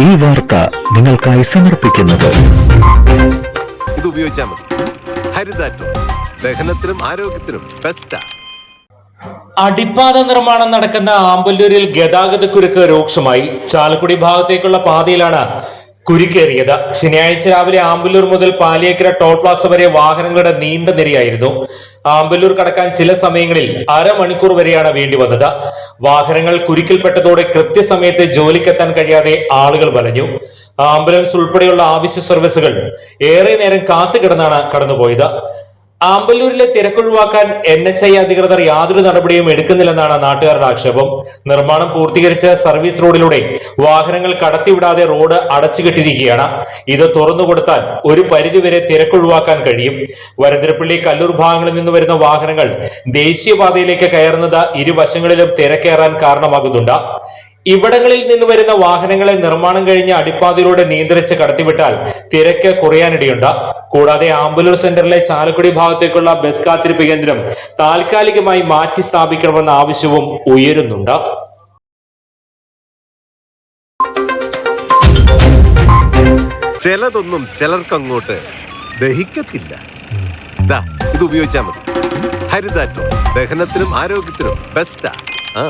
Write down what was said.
ഈ വാർത്ത നിങ്ങൾക്കായി സമർപ്പിക്കുന്നത്. ഇത് ഉപയോഗിച്ചാൽ മതി. ഹരിതാറ്റോ. ദഹനത്തിനും ആരോഗ്യത്തിനും ബെസ്റ്റാ അടിപ്പാത നിർമ്മാണം നടക്കുന്ന ആമ്പല്ലൂരിൽ ഗതാഗതക്കുരുക്ക് രൂക്ഷമായി. ചാലക്കുടി ഭാഗത്തേക്കുള്ള പാതയിലാണ് കുരുക്കേറിയത്. ശനിയാഴ്ച രാവിലെ ആമ്പല്ലൂർ മുതൽ പാലിയേക്കര ടോൾ പ്ലാസ വരെ വാഹനങ്ങളുടെ നീണ്ട നിരയായിരുന്നു. ആമ്പല്ലൂർ കടക്കാൻ ചില സമയങ്ങളിൽ അരമണിക്കൂർ വരെയാണ് വേണ്ടി വന്നത്. വാഹനങ്ങൾ കുരുക്കിൽപ്പെട്ടതോടെ കൃത്യസമയത്ത് ജോലിക്കെത്താൻ കഴിയാതെ ആളുകൾ വലഞ്ഞു. ആംബുലൻസ് ഉൾപ്പെടെയുള്ള ആവശ്യ സർവീസുകൾ ഏറെ നേരം കാത്തുകിടന്നാണ് കടന്നുപോയത്. ആമ്പല്ലൂരിലെ തിരക്കൊഴിവാക്കാൻ എൻ എച്ച് ഐ അധികൃതർ യാതൊരു നടപടിയും എടുക്കുന്നില്ലെന്നാണ് നാട്ടുകാരുടെ ആക്ഷേപം. നിർമ്മാണം പൂർത്തീകരിച്ച സർവീസ് റോഡിലൂടെ വാഹനങ്ങൾ കടത്തിവിടാതെ റോഡ് അടച്ചുകെട്ടിരിക്കുകയാണ്. ഇത് തുറന്നുകൊടുത്താൽ ഒരു പരിധിവരെ തിരക്കൊഴിവാക്കാൻ കഴിയും. വരന്തരപ്പള്ളി കല്ലൂർ ഭാഗങ്ങളിൽ നിന്ന് വരുന്ന വാഹനങ്ങൾ ദേശീയപാതയിലേക്ക് കയറുന്നത് ഇരുവശങ്ങളിലും തിരക്കേറാൻ കാരണമാകുന്നുണ്ട്. ഇവിടങ്ങളിൽ നിന്ന് വരുന്ന വാഹനങ്ങളെ നിർമ്മാണം കഴിഞ്ഞ അടിപ്പാതയിലൂടെ നിയന്ത്രിച്ച് കടത്തിവിട്ടാൽ തിരക്ക് കുറയാനിടയുണ്ട്. കൂടാതെ ആംബുലൻസ് സെന്ററിലെ ചാലക്കുടി ഭാഗത്തേക്കുള്ള ബസ് കാത്തിരിപ്പ് കേന്ദ്രം താൽക്കാലികമായി മാറ്റി സ്ഥാപിക്കണമെന്ന ആവശ്യവും ഉയരുന്നുണ്ട്. ചിലതൊന്നും ചിലർക്കങ്ങോട്ട് ദഹിക്കത്തില്ല. ഇത് ഉപയോഗിച്ചാൽ മതി. ഹരിതാറ്റോ ദഹനത്തിനും ആരോഗ്യത്തിനും ബെസ്റ്റാ ആ.